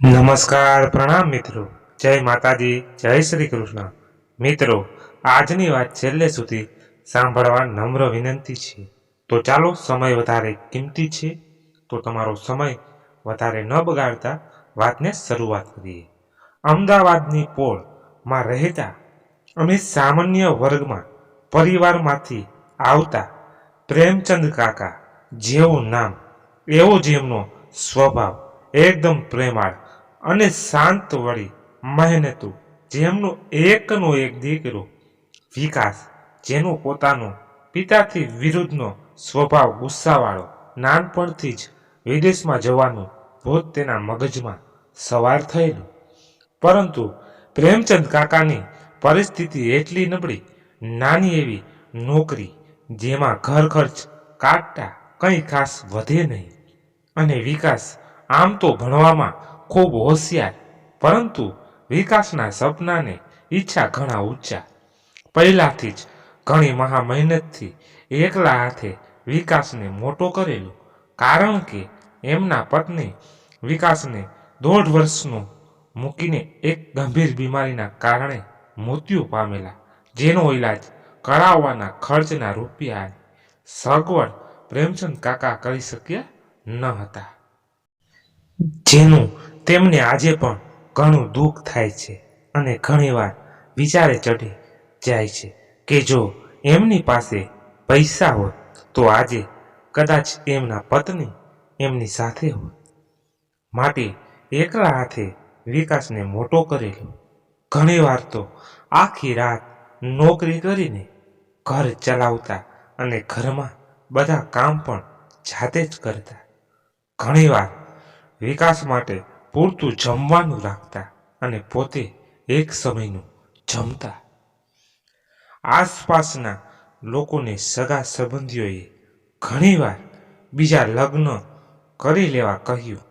નમસ્કાર પ્રણામ મિત્રો. જય માતાજી, જય શ્રી કૃષ્ણ. મિત્રો, આજની વાત છેલ્લે સુધી સાંભળવા નમ્ર વિનંતી છે. તો ચાલો સમય વધારે કિંમતી છે, તો તમારો સમય વધારે ન બગાડતા વાતને શરૂઆત કરીએ. અમદાવાદની પોળમાં રહેતા અમે સામાન્ય વર્ગમાં પરિવારમાંથી આવતા પ્રેમચંદ કાકા જેવું નામ, એવો જેમનો સ્વભાવ, એકદમ પ્રેમાળ અને શાંત વળી મહેનતુ, જેમનો એકનો એક દીકરો વિકાસ, જેનો પોતાનો પિતાથી વિરુદ્ધનો સ્વભાવ ગુસ્સાવાળો નાનપણથી જ વિદેશમાં જવાનું ભૂત તેના મગજમાં સવાર થયેલું. પરંતુ પ્રેમચંદ કાકાની પરિસ્થિતિ એટલી નબળી, નાની એવી નોકરી, જેમાં ઘર ખર્ચ કાઢતા કંઈ ખાસ વધે નહીં. અને વિકાસ આમ તો ભણવામાં ખૂબ હોશિયાર, પરંતુ વિકાસના સપનાને ઈચ્છા ઘણા ઊંચા. પહેલાથી જ ઘણી મહા મહેનતથી એકલા હાથે વિકાસને મોટો કરેલો, કારણ કે એમના પત્ની વિકાસને દોઢ વર્ષનું મૂકીને એક ગંભીર બીમારીના કારણે મૃત્યુ પામેલા, જેનો ઈલાજ કરાવવાના ખર્ચના રૂપિયા સગવડ પ્રેમચંદ કાકા કરી શક્યા ન હતા. જેનું તેમને આજે પણ ઘણું દુઃખ થાય છે અને ઘણીવાર વિચારે ચડી જાય છે કે જો એમની પાસે પૈસા હોત, તો આજે કદાચ એમના પત્ની એમની સાથે હોત. માટે એકલા હાથે વિકાસને મોટો કરેલો. ઘણીવાર તો આખી રાત નોકરી કરીને ઘર ચલાવતા અને ઘરમાં બધા કામ પણ જાતે જ કરતા. ઘણીવાર વિકાસ માટે પૂરતું જમવાનું રાખતા અને પોતે એક સમયનું જમતા. આસપાસના લોકોને સગા સંબંધીઓએ ઘણીવાર બીજા લગ્ન કરી લેવા કહ્યું,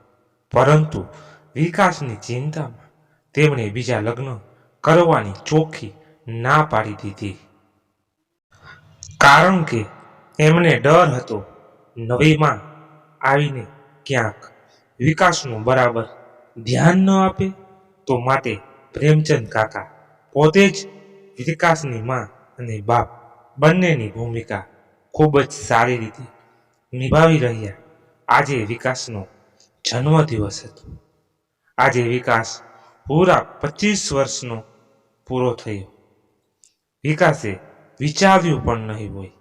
પરંતુ વિકાસની ચિંતામાં તેમણે બીજા લગ્ન કરવાની ચોખ્ખી ના પાડી દીધી. કારણ કે એમને ડર હતો નવીમાં આવીને ક્યાંક વિકાસનું બરાબર ધ્યાન ન આપે તો માટે પ્રેમચંદ કાકા પોતે જ વિકાસની માં અને બાપ બંનેની ભૂમિકા ખૂબ જ સારી રીતે નિભાવી રહ્યા. આજે વિકાસનો જન્મદિવસ હતો. આજે વિકાસ પૂરા પચીસ વર્ષનો પૂરો થયો. વિકાસે વિચાર્યું પણ નહીં હોય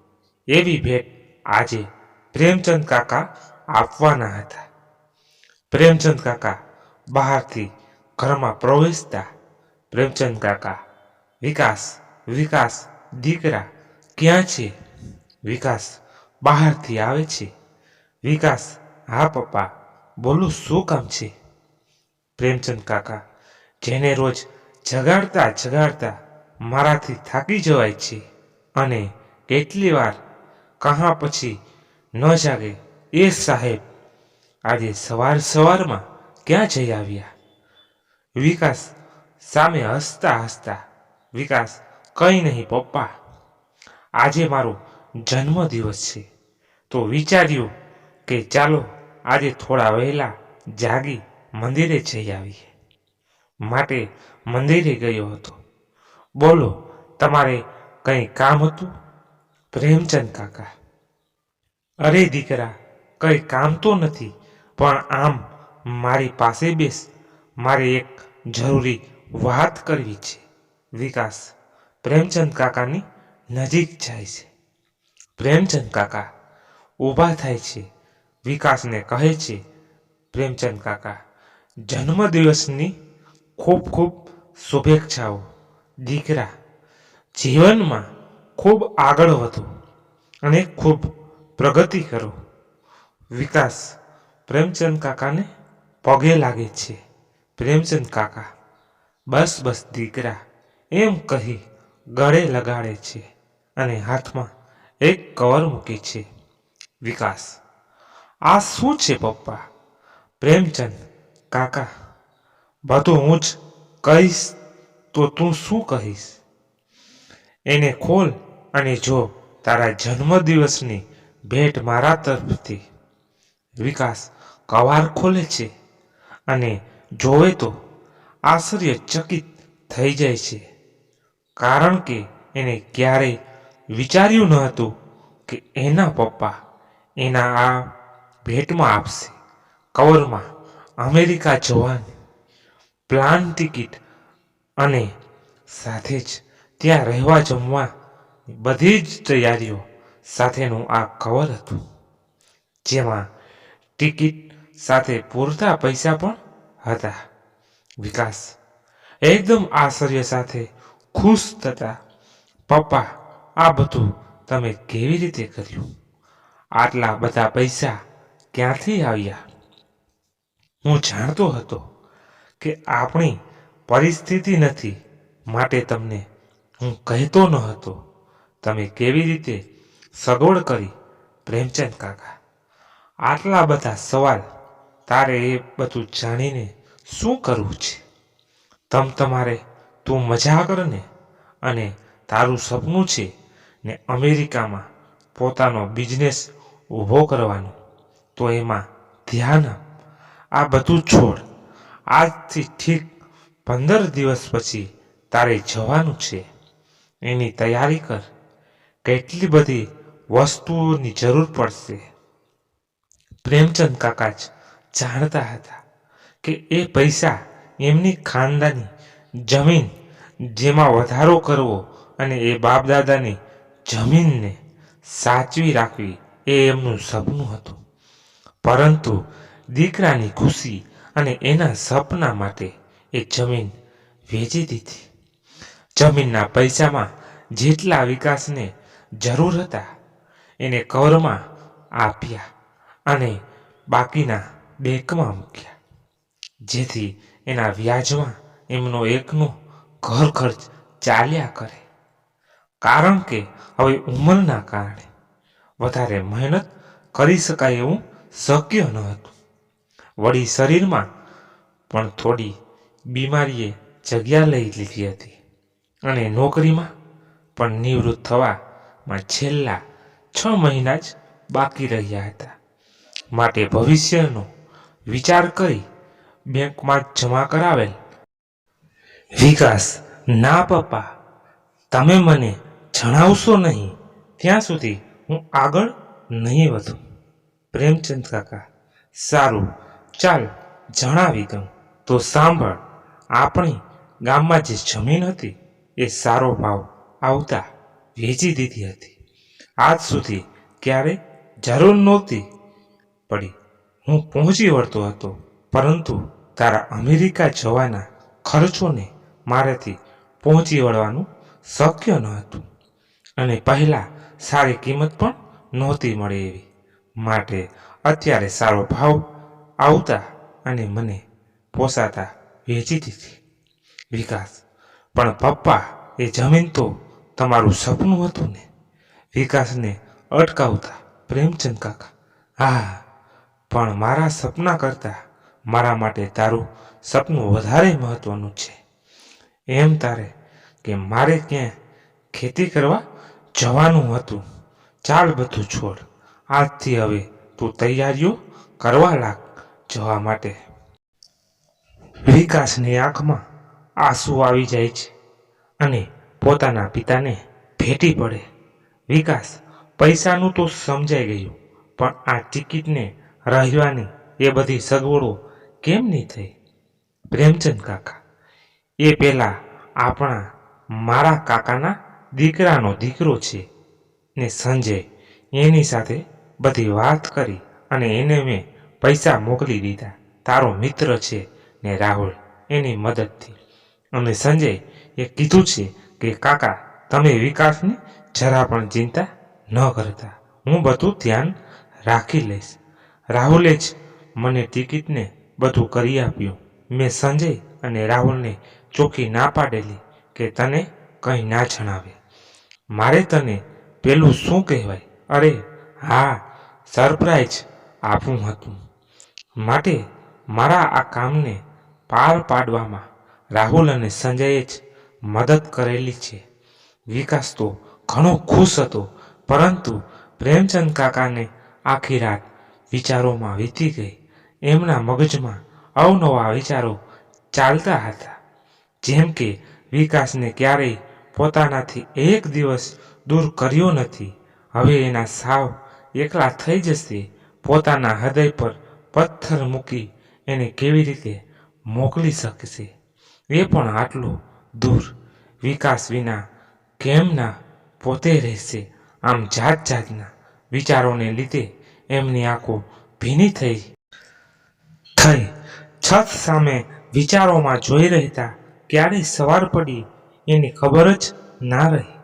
એવી ભેટ આજે પ્રેમચંદ કાકા આપવાના હતા. પ્રેમચંદ કાકા બહારથી ઘરમાં પ્રવેશતા પ્રેમચંદ કાકા, વિકાસ વિકાસ, દીકરા, ક્યાં છે? વિકાસ, બહારથી આવે છે. વિકાસ, હા પપ્પા, બોલું શું કામ છે? પ્રેમચંદ કાકા, જેને રોજ જગાડતા જગાડતા મારાથી થાકી જવાય છે અને કેટલી વાર કહા પછી ન જાગે એ સાહેબ, આજે સવાર સવારમાં ક્યાં જઈ આવ્યા? વિકાસ સામે હસતા હસતા, વિકાસ, કંઈ નહીં પપ્પા, આજે મારો જન્મદિવસ છે. તો વિચાર્યું કે ચાલો, આજે થોડા વહેલા જાગી મંદિરે જઈ આવીએ. માટે મંદિરે ગયો હતો. બોલો, તમારે કંઈ કામ હતું? પ્રેમચંદ કાકા. અરે દીકરા, કંઈ કામ તો નથી, પણ આમ મારી પાસે બેસ. મારે એક જરૂરી વાત કરવી છે. વિકાસ, પ્રેમચંદ કાકાની નજીક જાય છે. પ્રેમચંદ કાકા, ઊભા થાય છે. વિકાસને કહે છે, પ્રેમચંદ કાકા, જન્મદિવસની ખૂબ ખૂબ શુભેચ્છાઓ. દીકરા, જીવનમાં ખૂબ આગળ વધો અને ખૂબ પ્રગતિ કરો. વિકાસ, પ્રેમચંદ કાકાને પગે લાગે છે. પ્રેમચંદ કાકા, બસ બસ દીકરા, એમ કહી ગળે લગાડે છે અને હાથમાં એક કવર મૂકે છે. વિકાસ, આ શું છે પપ્પા? પ્રેમચંદ કાકા, બધું હું જ કહીશ તો તું શું કહીશ? એને ખોલ અને જો તારા જન્મદિવસની ભેટ મારા તરફથી. વિકાસ, કવાર ખોલે છે. અને જોવે તો આશ્ચર્યચકિત થઈ જાય છે. કારણ કે એને ક્યારેય વિચાર્યું ન હતું કે એના પપ્પા એના આ ભેટમાં આપશે. કવરમાં અમેરિકા જવાની પ્લાન ટિકિટ અને સાથે જ ત્યાં રહેવા જમવા બધી જ તૈયારીઓ સાથેનું આ કવર હતું. જેમાં ટિકિટ સાથે પૂરતા પૈસા પણ હતા. વિકાસ એકદમ આશ્ચર્ય સાથે ખુશ થતા, પપ્પા, આ બધું તમે કેવી રીતે કર્યું? આટલા બધા પૈસા ક્યાંથી આવ્યા? હું જાણતો હતો કે આપણી પરિસ્થિતિ નથી માટે તમને હું કહેતો ન હતો તમે કેવી રીતે સગવડ કરી, પ્રેમચંદ કાકા? આટલા બધા સવાલ તારે એ બધું જાણીને શું કરવું છે? તમ તમારે, તું મજા કર ને અને તારું સપનું છે ને અમેરિકામાં પોતાનો બિઝનેસ ઊભો કરવાનો, તો એમાં ધ્યાન આ બધું છોડ. આજથી ઠીક પંદર દિવસ પછી તારે જવાનું છે. એની તૈયારી કર. કેટલી બધી વસ્તુઓની જરૂર પડશે. પ્રેમચંદ કાકા જ જાણતા હતા કે એ પૈસા એમની ખાનદાની જમીન જેમાં વધારો કરવો અને એ બાપદાદાની જમીનને સાચવી રાખવી એ એમનું સપનું હતું. પરંતુ દીકરાની ખુશી અને એના સપના માટે એ જમીન વેચી દીધી. જમીનના પૈસામાં જેટલા વિકાસને જરૂર હતા એને કવરમાં આપ્યા અને બાકીના બેંકમાં મૂક્યા. જેથી એના વ્યાજમાં એમનો એકનો ઘર ખર્ચ ચાલ્યા કરે. કારણ કે હવે ઉંમરના કારણે વધારે મહેનત કરી શકાય એવું શક્ય ન હતું. વળી શરીરમાં પણ થોડી બીમારીએ જગ્યા લઈ લીધી હતી અને નોકરીમાં પણ નિવૃત્ત થવામાં છેલ્લા છ મહિના જ બાકી રહ્યા હતા. માટે ભવિષ્યનો વિચાર કરી બેંકમાં જમા કરાવેલ. વિકાસ, ના પપ્પા, તમે મને જણાવશો નહીં, ત્યાં સુધી હું આગળ નહીં વધું. પ્રેમચંદ કાકા, સારું, ચાલ, જણાવી દઉં. તો સાંભળ, આપણી ગામમાં જે જમીન હતી, એ સારો ભાવ આવતા વેચી દીધી હતી. આજ સુધી ક્યારે જરૂર નહોતી પડી. હું પહોંચી વળતો હતો. પરંતુ તારા અમેરિકા જવાના ખર્ચોને મારાથી પહોંચી વળવાનું શક્ય ન હતું. અને પહેલાં સારી કિંમત પણ નહોતી મળે એવી. માટે અત્યારે સારો ભાવ આવતા અને મને પોસાતા વેચી દીધી. વિકાસ. પણ પપ્પા એ જમીન તો તમારું સપનું હતું ને. વિકાસને અટકાવતા પ્રેમચંદ કાકા. હા પણ મારા સપના કરતાં મારા માટે તારું સપનું વધારે મહત્વનું છે. એમ તારે કે મારે ક્યાં ખેતી કરવા જવાનું હતું. ચાલ બધું છોડ. આજથી હવે તું તૈયારીઓ કરવા લાગ જવા માટે. વિકાસની આંખમાં આંસુ આવી જાય છે અને પોતાના પિતાને ભેટી પડે. વિકાસ પૈસાનું તો સમજાઈ ગયું, પણ આ ટિકિટને રહેવાની એ બધી સગવડો કેમ નહીં થઈ? પ્રેમચંદ કાકા, એ પહેલાં આપણા મારા કાકાના દીકરાનો દીકરો છે ને સંજય, એની સાથે બધી વાત કરી અને એને મેં પૈસા મોકલી દીધા. તારો મિત્ર છે ને રાહુલ, એની મદદથી. અને સંજય એ કીધું છે કે, કાકા, તમે વિકાસની જરા પણ ચિંતા ન કરતા. હું બધું ધ્યાન રાખી લઈશ. રાહુલે જ મને ટિકિટને બધું કરી આપ્યું. મેં સંજય અને રાહુલને ચોખ્ખી ના પાડેલી કે તને કંઈ ના જણાવે. મારે તને પેલું શું કહેવાય? અરે, હા, સરપ્રાઈઝ આપવું હતું. માટે મારા આ કામને પાર પાડવામાં રાહુલ અને સંજયે જ મદદ કરેલી છે. વિકાસ તો ઘણો ખુશ હતો, પરંતુ પ્રેમચંદ કાકાને આખી રાત વિચારોમાં વીતી ગઈ. એમના મગજમાં અવનવા વિચારો ચાલતા હતા. જેમ કે વિકાસને ક્યારેય પોતાનાથી એક દિવસ દૂર કર્યો નથી. હવે એના સાવ એકલા થઈ જશે. પોતાના હૃદય પર પથ્થર મૂકી એને કેવી રીતે મોકલી શકશે? એ પણ આટલો દૂર. વિકાસ વિના કેમના પોતે રહેશે? આમ જાત જાતના વિચારોને લીધે એમની આંખો ભીની થઈ થઈ. છત સામે વિચારોમાં જોઈ રહેતા ક્યારે સવાર પડી એની ખબર જ ના રહી.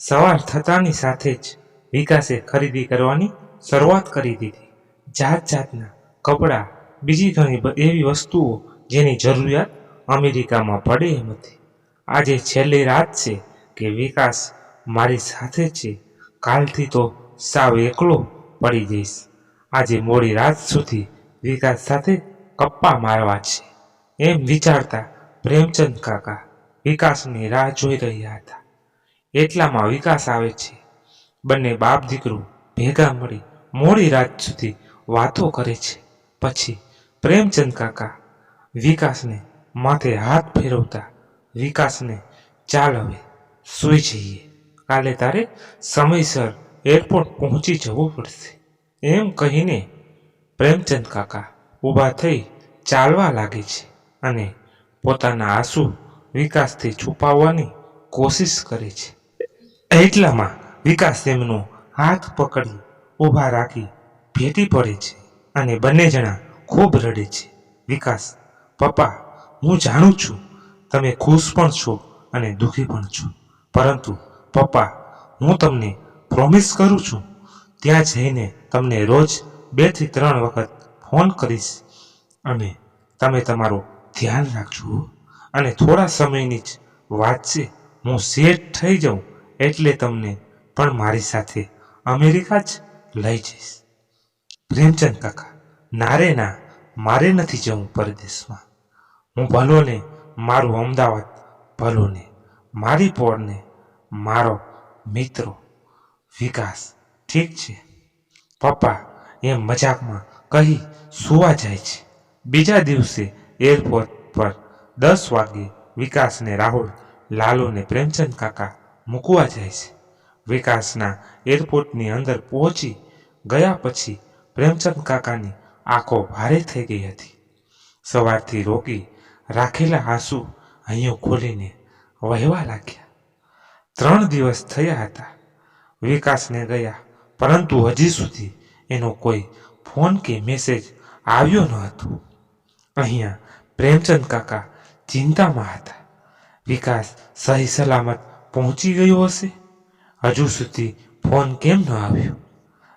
સવાર થતાની સાથે જ વિકાસે ખરીદી કરવાની શરૂઆત કરી દીધી. જાત જાતના કપડાં, બીજી ઘણી એવી વસ્તુઓ જેની જરૂરિયાત અમેરિકામાં પડે એમ હતી. આજે છેલ્લી રાત છે કે વિકાસ મારી સાથે છે. કાલથી તો સાવ એકલો પડી જઈશ. આજે મોડી રાત સુધી વિકાસ સાથે કપ્પા મારવા છે. એમ વિચારતા પ્રેમચંદ કાકા વિકાસની રાહ જોઈ રહ્યા હતા. એટલામાં વિકાસ આવે છે. બંને બાપ દીકરો ભેગા મળી મોડી રાત સુધી વાતો કરે છે. પછી પ્રેમચંદ કાકા વિકાસને માથે હાથ ફેરવતા વિકાસને ચાલ હવે સૂઈ જઈએ. કાલે તારે સમયસર એરપોર્ટ પહોંચી જવું પડશે. એમ કહીને પ્રેમચંદ કાકા ઊભા થઈ ચાલવા લાગે છે અને પોતાના આંસુ વિકાસથી છુપાવવાની કોશિશ કરે છે. એટલામાં વિકાસ તેમનો હાથ પકડી ઊભા રાખી ભેટી પડે છે અને બંને જણા ખૂબ રડે છે. વિકાસ, પપ્પા, હું જાણું છું તમે ખુશ પણ છો અને દુઃખી પણ છો. પરંતુ, પપ્પા, હું તમને પ્રોમિસ કરું છું. ત્યાં જઈને તમને રોજ બેથી ત્રણ વખત ફોન કરીશ અને તમે તમારું ધ્યાન રાખજો. અને થોડા સમયની જ વાત છે હું સેટ થઈ જાઉં એટલે તમને પણ મારી સાથે અમેરિકા જ લઈ જઈશ. પ્રેમચંદ કાકા, નારે ના, મારે નથી જવું પરદેશમાં. હું ભલો ને મારું અમદાવાદ ભલો ને મારી પોળને મારો મિત્રો વિકાસ. ઠીક છે. પપ્પા એમ મજાકમાં કહી સુવા જાય છે. બીજા દિવસે એરપોર્ટ પર દસ વાગે વિકાસને રાહુલ લાલુને પ્રેમચંદ કાકા મૂકવા જાય છે. વિકાસના એરપોર્ટની અંદર પહોંચી ગયા પછી પ્રેમચંદ કાકાની આંખો ભારે થઈ ગઈ હતી. સવારથી રોકી રાખેલા આંસુ અહીંયો ખોલીને વહેવા લાગ્યા. ત્રણ દિવસ થયા હતા. વિકાસને ગયા. પરંતુ હજી સુધી એનો કોઈ ફોન કે મેસેજ આવ્યો ન હતો. અહીંયા પ્રેમચંદ કાકા ચિંતામાં હતા. વિકાસ સહી સલામત પહોંચી ગયો હશે? હજુ સુધી ફોન કેમ ન આવ્યો?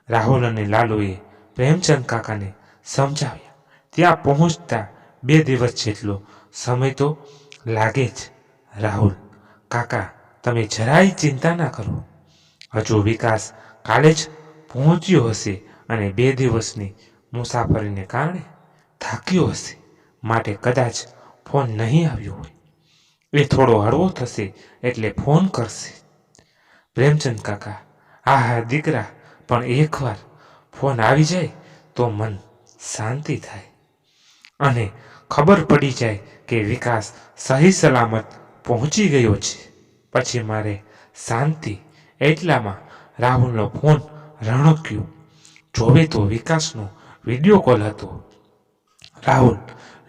રાહુલ અને લાલુએ પ્રેમચંદ કાકાને સમજાવ્યા. ત્યાં પહોંચતા બે દિવસ જેટલો સમય તો લાગે જ. રાહુલ, કાકા, તમે જરાય ચિંતા ના કરો. હજુ વિકાસ કાલે જ પહોંચ્યો હશે અને બે દિવસની મુસાફરીને કારણે થાક્યો હશે. માટે કદાચ ફોન નહીં આવ્યો હોય. એ થોડો હળવો થશે એટલે ફોન કરશે. પ્રેમચંદ કાકા, હા હા, દીકરા, પણ એકવાર ફોન આવી જાય તો મન શાંતિ થાય. અને ખબર પડી જાય કે વિકાસ સહી સલામત પહોંચી ગયો છે. પછી મારે શાંતિ એટલામાં રાહુલનો ફોન રણક્યો જોવે તો વિકાસનો વીડિયો કોલ હતો. રાહુલ,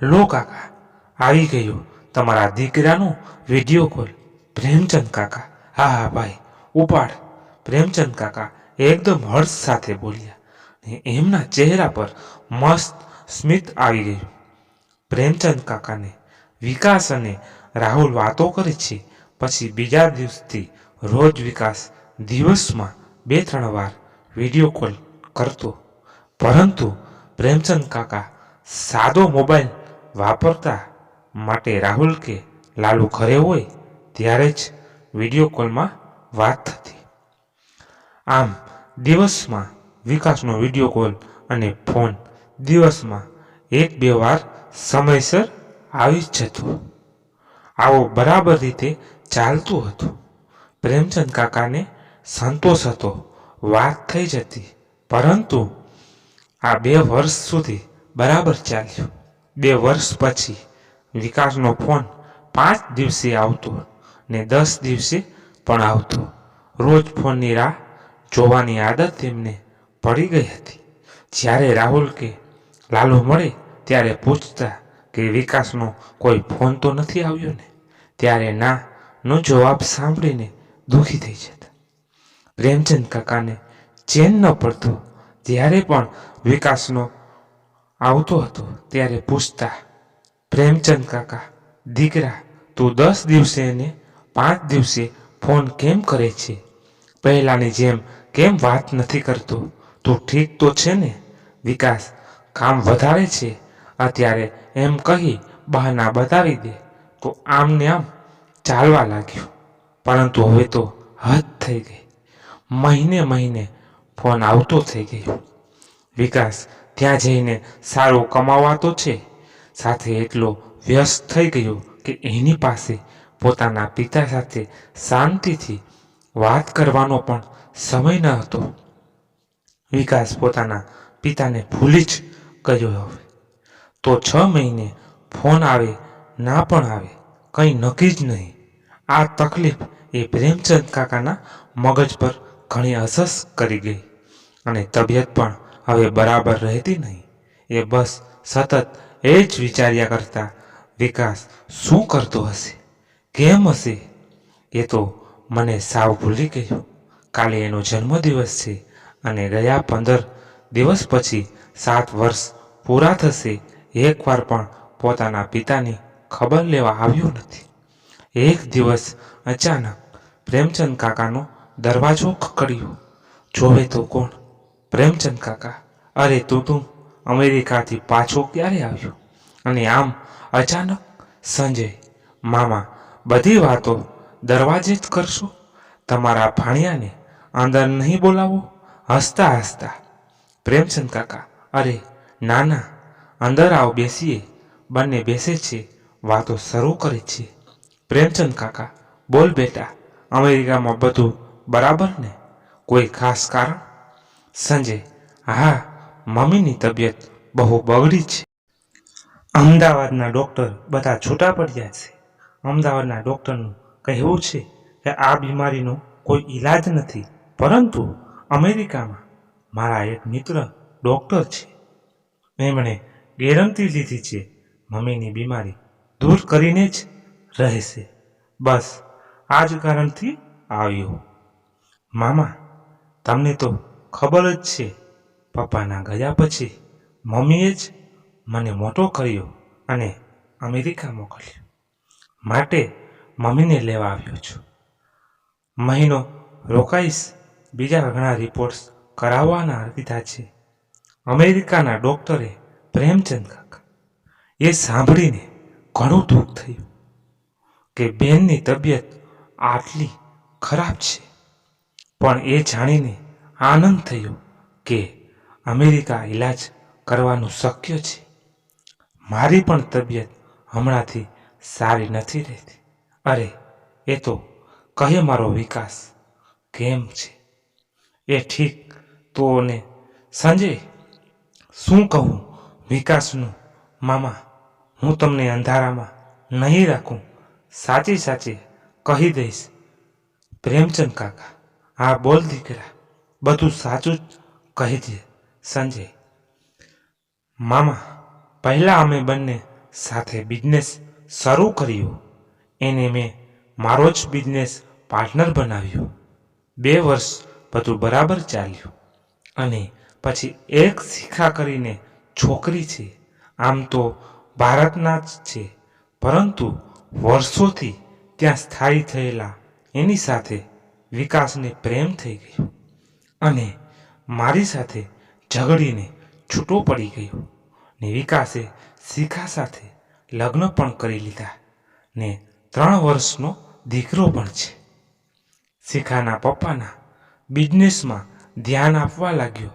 લો કાકા, આવી ગયો તમારા દીકરાનો વીડિયો કોલ પ્રેમચંદ કાકા, હા હા, ભાઈ, ઉપાડ. પ્રેમચંદ કાકા એકદમ હર્ષ સાથે બોલ્યા ને એમના ચહેરા પર મસ્ત સ્મિત આવી ગયું. પ્રેમચંદ કાકાને વિકાસ અને રાહુલ વાતો કરે છે, પછી બીજા દિવસથી રોજ વિકાસ દિવસમાં બે, ત્રણ વાર વીડિયો કોલ કરતો. પરંતુ પ્રેમચંદ કાકા સાદો મોબાઈલ વાપરતા માટે રાહુલ કે લાલુ ઘરે હોય ત્યારે જ વીડિયો કોલમાં વાત થતી. આમ દિવસમાં વિકાસનો વીડિયો કોલ અને ફોન દિવસમાં એક, બે વાર સમયસર આવી જ જતો. આવો બરાબર રીતે ચાલતું હતું. પ્રેમચંદ કાકાને સંતોષ હતો વાત થઈ જતી. પરંતુ આ બે વર્ષ સુધી બરાબર ચાલ્યું. બે વર્ષ પછી વિકાસનો ફોન પાંચ દિવસે આવતો ને દસ દિવસે પણ આવતો. રોજ ફોનની રાહ જોવાની આદત તેમને પડી ગઈ હતી. જ્યારે રાહુલ કે લાલુ મળે ત્યારે પૂછતા કે વિકાસનો કોઈ ફોન તો નથી આવ્યો ને? ત્યારે ના નો જવાબ સાંભળીને દુઃખી થઈ જતા પ્રેમચંદ કાકાને ચેન ન પડતો. ત્યારે પણ વિકાસનો આવતો હતો, ત્યારે પૂછતા, પ્રેમચંદ કાકા, દીકરા, તું દસ દિવસે ને પાંચ દિવસે ફોન કેમ કરે છે? પહેલાની જેમ કેમ વાત નથી કરતો? તું ઠીક તો છે ને? વિકાસ કામ વધારે છે. અત્યારે એમ કહી બહાના બતાવી દે. તો આમ ને આમ ચાલવા લાગ્યું. પરંતુ હવે તો હદ થઈ ગઈ. મહિને મહિને ફોન આવતો થઈ ગયો. વિકાસ ત્યાં જઈને સારો કમાવાતો છે. સાથે એટલો વ્યસ્ત થઈ ગયો કે એની પાસે પોતાના પિતા સાથે શાંતિથી વાત કરવાનો પણ સમય ન હતો. વિકાસ પોતાના પિતાને ભૂલી જ ગયો હવે. તો છ મહિને ફોન આવે, ના પણ આવે, કંઈ નક્કી જ નહીં. આ તકલીફ એ પ્રેમચંદ કાકાના મગજ પર ઘણી અસસ કરી ગઈ અને તબિયત પણ હવે બરાબર રહેતી નહીં. એ બસ સતત એ જ વિચાર્યા કરતા વિકાસ શું કરતો હશે? કેમ હશે? એ તો મને સાવ ભૂલી ગયો. કાલે એનો જન્મદિવસ છે અને ગયા પંદર દિવસ પછી સાત વર્ષ પૂરા થશે. એકવાર પણ પોતાના પિતાની ખબર લેવા આવ્યો નથી. એક દિવસ અચાનક પ્રેમચંદ કાકાનો દરવાજો ખકડ્યો જોવે તો કોણ? પ્રેમચંદ કાકા, અરે તું તું અમેરિકાથી પાછો ક્યારે આવ્યો? અને આમ અચાનક સંજય, મામા, બધી વાતો દરવાજે જ કરશો? તમારા ભાણિયાને અંદર નહીં બોલાવો? હસતા હસતા. પ્રેમચંદ કાકા, અરે ના ના, અંદર આવ બેસીએ. બંને બેસે છે, વાતો શરૂ કરે છે. પ્રેમચંદ કાકા, બોલ બેટા, અમેરિકામાં બધું બરાબર ને? કોઈ ખાસ કારણ? સંજય, હા, મમ્મીની તબિયત બહુ બગડી છે. અમદાવાદના ડૉક્ટર બધા છૂટા પડ્યા છે. અમદાવાદના ડૉક્ટરનું કહેવું છે કે આ બીમારીનો કોઈ ઈલાજ નથી, પરંતુ અમેરિકામાં મારા એક મિત્ર ડૉક્ટર છે. એમણે ગેરંટી લીધી છે મમ્મીની બીમારી દૂર કરીને જ રહેશે. બસ, આ જ કારણથી આવ્યો. મામા, તમને તો ખબર જ છે, પપ્પાના ગયા પછી મમ્મીએ જ મને મોટો કર્યો અને અમેરિકા મોકલ્યો. માટે મમ્મીને લેવા આવ્યો છું. મહિનો રોકાઈશ, બીજા ઘણા રિપોર્ટ્સ કરાવવાના કીધા છે. અમેરિકાના ડૉક્ટરે પ્રેમચંદ કાકા, એ સાંભળીને ઘણું દુઃખ થયું કે બેનની તબિયત આટલી ખરાબ છે. પણ એ જાણીને આનંદ થયો કે અમેરિકા ઈલાજ કરવાનું શક્ય છે. મારી પણ તબિયત હમણાંથી સારી નથી રહેતી. અરે, એ તો કહે મારો વિકાસ કેમ છે? એ ઠીક તો ને સંજય, શું કહું વિકાસનું? મામા, હું તમને અંધારામાં નહીં રાખું, સાચી સાચી કહી દઈશ. પ્રેમચંદ કાકા હા, બોલ દીકરા. બધું સાચું જ કહી દે. સંજય. મામા, પહેલાં અમે બંને સાથે બિઝનેસ શરૂ કર્યો. એને મેં મારો જ બિઝનેસ પાર્ટનર બનાવ્યો. બે વર્ષ બધું બરાબર ચાલ્યું. અને પછી એક શિખા કરીને છોકરી છે. આમ તો ભારતના જ છે. પરંતુ વર્ષોથી ત્યાં સ્થાયી થયેલા એની સાથે વિકાસને પ્રેમ થઈ ગયો અને મારી સાથે ઝઘડીને છૂટો પડી ગયો ને વિકાસે શિખા સાથે લગ્ન પણ કરી લીધા ને ત્રણ વર્ષનો દીકરો પણ છે. શિખાના પપ્પાના બિઝનેસમાં ધ્યાન આપવા લાગ્યો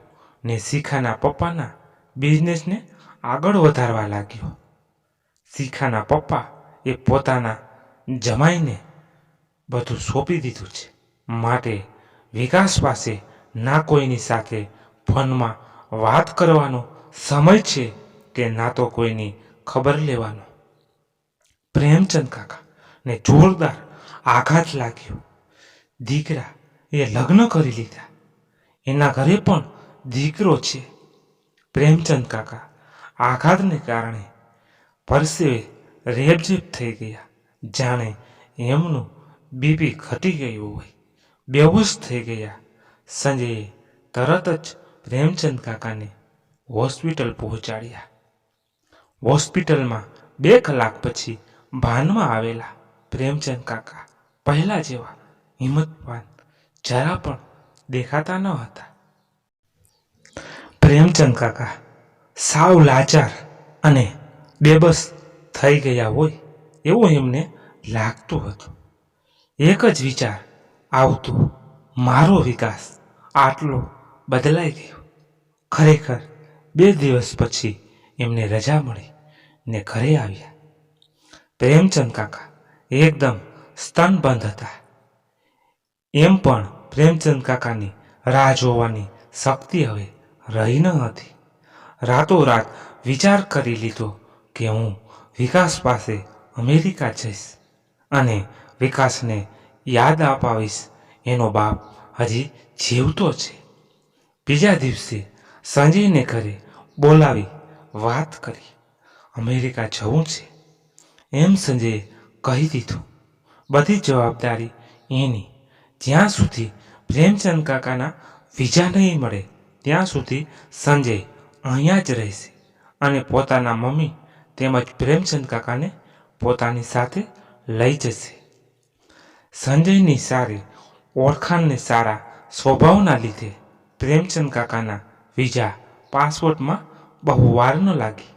ને શિખાના પપ્પાના બિઝનેસને આગળ વધારવા લાગ્યો. શિખાના પપ્પા એ પોતાના જમાઈને બધું સોંપી દીધું છે. માટે વિકાસ પાસે ના કોઈની સાથે ફોનમાં વાત કરવાનો સમય છે કે ના તો કોઈની ખબર લેવાનો. પ્રેમચંદ કાકા ને જોરદાર આઘાત લાગ્યો. દીકરા એ લગ્ન કરી લીધા. એના ઘરે પણ દીકરો છે. પ્રેમચંદ કાકા આઘાતને કારણે પરસેવે રેબઝેબ થઈ ગયા. જાણે એમનું બીપી ઘટી ગયું હોય. બેહોશ થઈ ગયા. સંજયે તરત જ પ્રેમચંદ કાકાને હોસ્પિટલ પહોંચાડ્યા. હોસ્પિટલમાં બે કલાક પછી ભાનમાં આવેલા પ્રેમચંદ કાકા પહેલા જેવા હિંમતવાન જરા પણ દેખાતા ન હતા. પ્રેમચંદ કાકા સાવ લાચાર અને બેબસ થઈ ગયા હોય એવું એમને લાગતું હતું. એક જ વિચાર આવતું. મારો વિકાસ આટલો બદલાઈ ગયો. ખરેખર બે દિવસ પછી એમને રજા મળી ને ઘરે આવ્યા. પ્રેમચંદ કાકા એકદમ સ્તનબંધ હતા. એમ પણ પ્રેમચંદ કાકાની રાહ જોવાની શક્તિ હવે રહી ન હતી. રાતોરાત વિચાર કરી લીધો કે હું વિકાસ પાસે અમેરિકા જઈશ અને વિકાસને યાદ અપાવીશ. એનો બાપ હજી જીવતો છે. બીજા દિવસે સંજયને ઘરે બોલાવી વાત કરી. અમેરિકા જવું છે. એમ સંજયે કહી દીધું. બધી જવાબદારી એની. જ્યાં સુધી પ્રેમચંદ કાકાના વિઝા નહીં મળે, ત્યાં સુધી સંજય અહીંયા જ રહેશે અને પોતાના મમ્મી તેમજ પ્રેમચંદ કાકાને પોતાની સાથે લઈ જશે. સંજયની સારી, ઓળખાણને સારા સ્વભાવના લીધે પ્રેમચંદ કાકાના વિઝા પાસપોર્ટમાં બહુ વાર ન લાગી.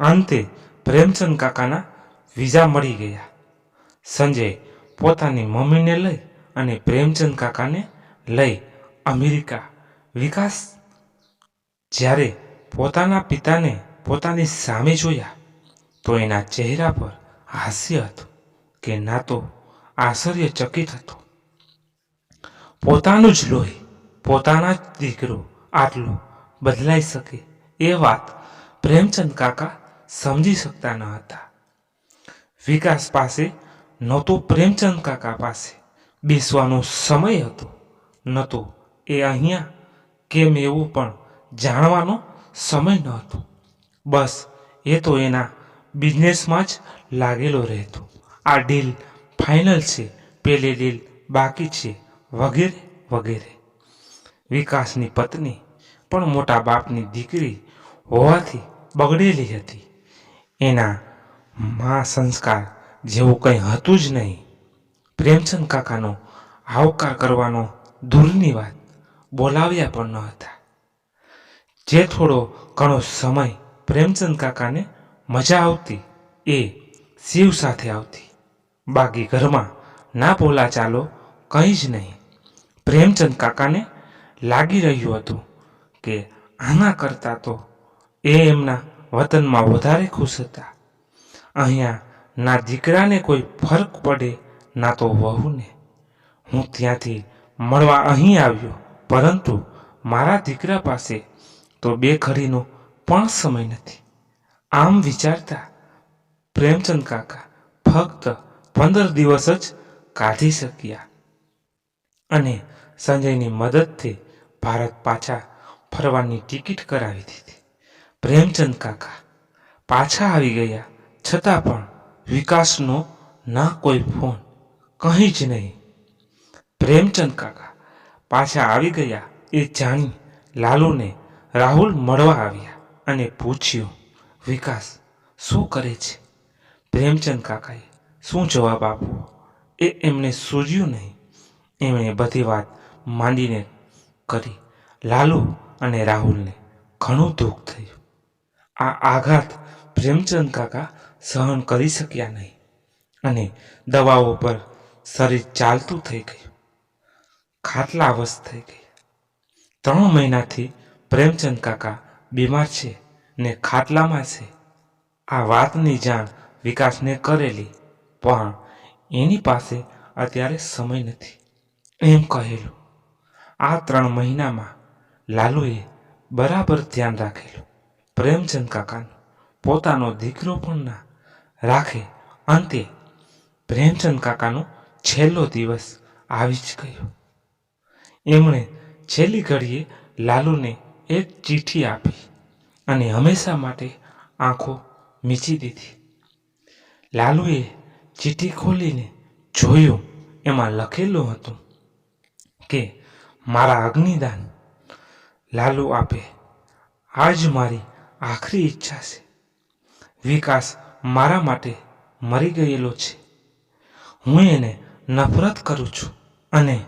અંતે પ્રેમચંદ કાકાના વિઝા મળી ગયા. સંજય પોતાની મમ્મીને લઈ અને પ્રેમચંદ કાકાને લઈ અમેરિકા વિકાસ જ્યારે પોતાના પિતાને પોતાની સામે જોયા, તો એના ચહેરા પર હાસ્ય હતું કે ના તો આશ્ચર્યચકિત હતો. પોતાનું જ લોહી, પોતાના જ દીકરો આટલો બદલાઈ શકે એ વાત પ્રેમચંદ કાકા સમજી શકતા ન હતા. વિકાસ પાસે નહોતો પ્રેમચંદ કાકા પાસે. બેસવાનો સમય હતો, નહોતો. એ અહીંયા કેમ એવું પણ જાણવાનો સમય ન હતો બસ એ તો એના બિઝનેસમાં જ લાગેલો રહેતો. આ ડીલ ફાઇનલ છે, પેલી ડીલ બાકી છે, વગેરે વગેરે. વિકાસની પત્ની પણ મોટા બાપની દીકરી હોવાથી બગડેલી હતી. એના મા સંસ્કાર જેવું કંઈ હતું જ નહીં. પ્રેમચંદ કાકાનો આવકાર કરવાનો દૂરની વાત બોલાવ્યા પણ ન હતા. જે થોડો ઘણો સમય પ્રેમચંદ કાકાને મજા આવતી એ શિવ સાથે આવતી. બાકી ઘરમાં ના બોલા ચાલો, કંઈ જ નહીં. પ્રેમચંદ કાકાને લાગી રહ્યું હતું કે આના કરતાં તો એ એમના વતનમાં વધારે ખુશ હતા. અહીંયા ના દીકરાને કોઈ ફરક પડે, ના તો વહુને. હું ત્યાંથી મળવા અહીં આવ્યો, પરંતુ મારા દીકરા પાસે તો બે ઘડીનો પણ સમય નથી. આમ વિચારતા પ્રેમચંદ કાકા ફક્ત પંદર દિવસ જ કાઢી શક્યા. અને સંજયની મદદથી ભારત પાછા ફરવાની ટિકિટ કરાવી દીધી. પ્રેમચંદ કાકા પાછા આવી ગયા, છતાં પણ વિકાસનો ના કોઈ ફોન, કંઈ જ નહીં. પ્રેમચંદ કાકા પાછા આવી ગયા એ જાણી લાલુને રાહુલ મળવા આવ્યા અને પૂછ્યું, વિકાસ, શું કરે છે? પ્રેમચંદ કાકાએ શું જવાબ આપવો? એ એમને સૂઝ્યું નહીં. એમણે બધી વાત માંડીને કરી. લાલુ અને રાહુલને ઘણું દુઃખ થયું. આ આઘાત પ્રેમચંદ કાકા સહન કરી શક્યા નહીં અને દવાઓ પર શરીર ચાલતું થઈ ગયું. ખાટલા અવસ્થ થઈ ગઈ. ત્રણ મહિનાથી પ્રેમચંદ કાકા બીમાર છે ને ખાટલામાં છે. આ વાતની જાણ વિકાસને કરેલી પણ એની પાસે અત્યારે સમય નથી. એમ કહેલું. આ ત્રણ મહિનામાં લાલુએ બરાબર ધ્યાન રાખેલું. પ્રેમચંદ કાકાનું, પોતાનો દીકરો પણ ના રાખે. અંતે પ્રેમચંદ કાકાનો છેલ્લો દિવસ આવી જ ગયો. એમણે છેલ્લી ઘડીએ લાલુને એક ચીઠી આપી અને હંમેશા માટે આંખો મીચી દીધી. લાલુએ ચિઠ્ઠી ખોલીને જોયું, એમાં લખેલું હતું કે, મારા અગ્નિદાન લાલુ આપે. આ જ મારી આખરી ઈચ્છા છે. વિકાસ મારા માટે મરી ગયેલો છે. હું એને નફરત કરું છું અને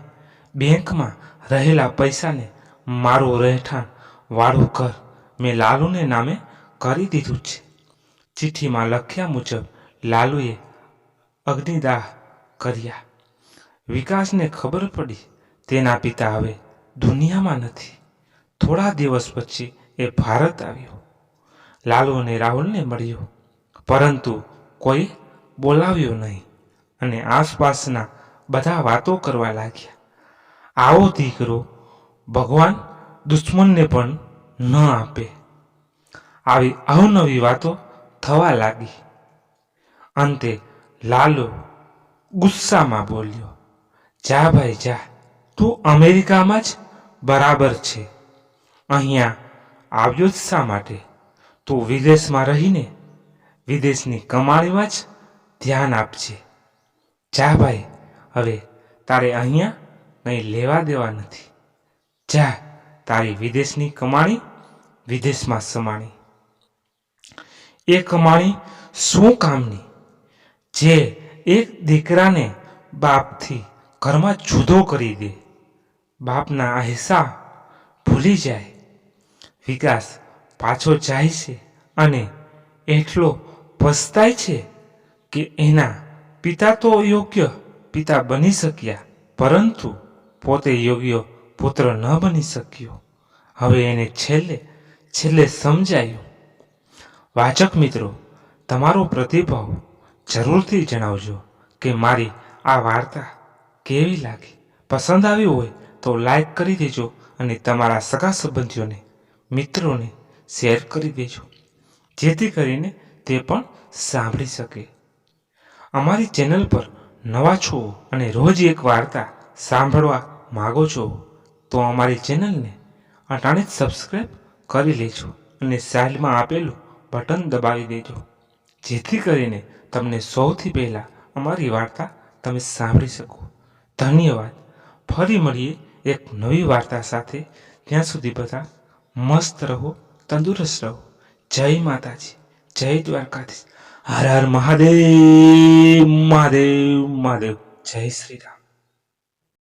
બેંકમાં રહેલા પૈસાને મારું રહેઠાણ વાળું ઘર મેં લાલુને નામે કરી દીધું છે. ચિઠ્ઠીમાં લખ્યા મુજબ, લાલુએ અગ્નિદાહ કર્યા. વિકાસને ખબર પડી. તેના પિતા હવે દુનિયામાં નથી. થોડા દિવસ પછી એ ભારત આવ્યો. લાલુ અને રાહુલને મળ્યો. પરંતુ કોઈ બોલાવ્યો નહીં અને આસપાસના બધા વાતો કરવા લાગ્યા. આવો દીકરો ભગવાન દુશ્મનને પણ ન આપે. આવી અવનવી વાતો થવા લાગી. અંતે લાલુ, ગુસ્સામાં બોલ્યો, જા ભાઈ, જા. તું અમેરિકામાં જ બરાબર છે. અહીંયા આવ્યો જ શા માટે? તું વિદેશમાં રહીને વિદેશની કમાણીમાં જ ધ્યાન આપજે. જા ભાઈ, હવે તારે અહીંયા કંઈ લેવા દેવા નથી. જા, તારી વિદેશની કમાણી વિદેશમાં સમાણી. એ કમાણી શું કામની? જે એક દીકરાને બાપથી ઘરમાં જુદો કરી દે. બાપના અહેસા ભૂલી જાય. વિકાસ પાછો જાય છે અને એટલો પસ્તાય છે કે એના પિતા તો યોગ્ય પિતા બની શક્યા, પરંતુ પોતે યોગ્ય પુત્ર ન બની શક્યો. હવે એને છેલ્લે છેલ્લે સમજાયું. વાચક મિત્રો, તમારો પ્રતિભાવ જરૂરથી જણાવજો કે મારી આ વાર્તા કેવી લાગી? પસંદ આવી હોય તો લાઈક કરી દેજો અને તમારા સગા સંબંધીઓને, મિત્રોને શેર કરી દેજો, જેથી કરીને તે પણ સાંભળી શકે. અમારી ચેનલ પર નવા છો અને રોજ એક વાર્તા સાંભળવા માગો છો, તો અમારી ચેનલને અટાણે જ સબસ્ક્રાઈબ કરી લેજો અને સાઈડમાં આપેલું બટન દબાવી દેજો. જેથી કરીને તમને સૌથી પહેલાં અમારી વાર્તા તમે સાંભળી શકો. ધન્યવાદ. ફરી મળીએ એક નવી વાર્તા સાથે. ત્યાં સુધી બધા મસ્ત રહો, તંદુરસ્ત રહો. જય માતાજી. જય દ્વારકાધીશ. હર હર મહાદેવ મહાદેવ મહાદેવ. જય શ્રી રામ.